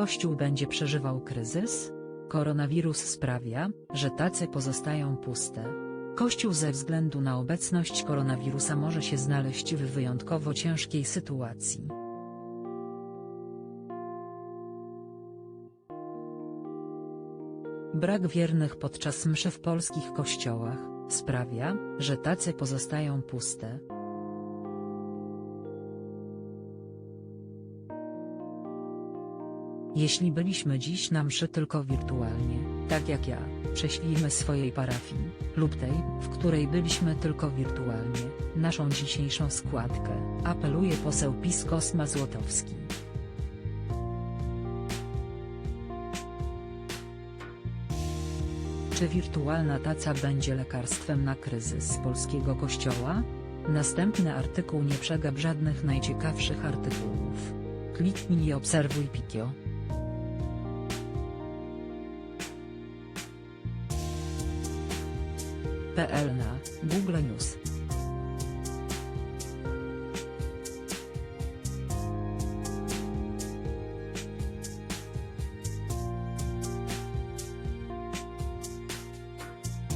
Kościół będzie przeżywał kryzys? Koronawirus sprawia, że tace pozostają puste. Kościół ze względu na obecność koronawirusa może się znaleźć w wyjątkowo ciężkiej sytuacji. Brak wiernych podczas mszy w polskich kościołach sprawia, że tace pozostają puste. Jeśli byliśmy dziś na mszy tylko wirtualnie, tak jak ja, prześlijmy swojej parafii, lub tej, w której byliśmy tylko wirtualnie, naszą dzisiejszą składkę, apeluje poseł PiS Kosma Złotowski. Czy wirtualna taca będzie lekarstwem na kryzys polskiego kościoła? Następny artykuł nie przegap żadnych najciekawszych artykułów. Kliknij i obserwuj Pikio. PL na Google News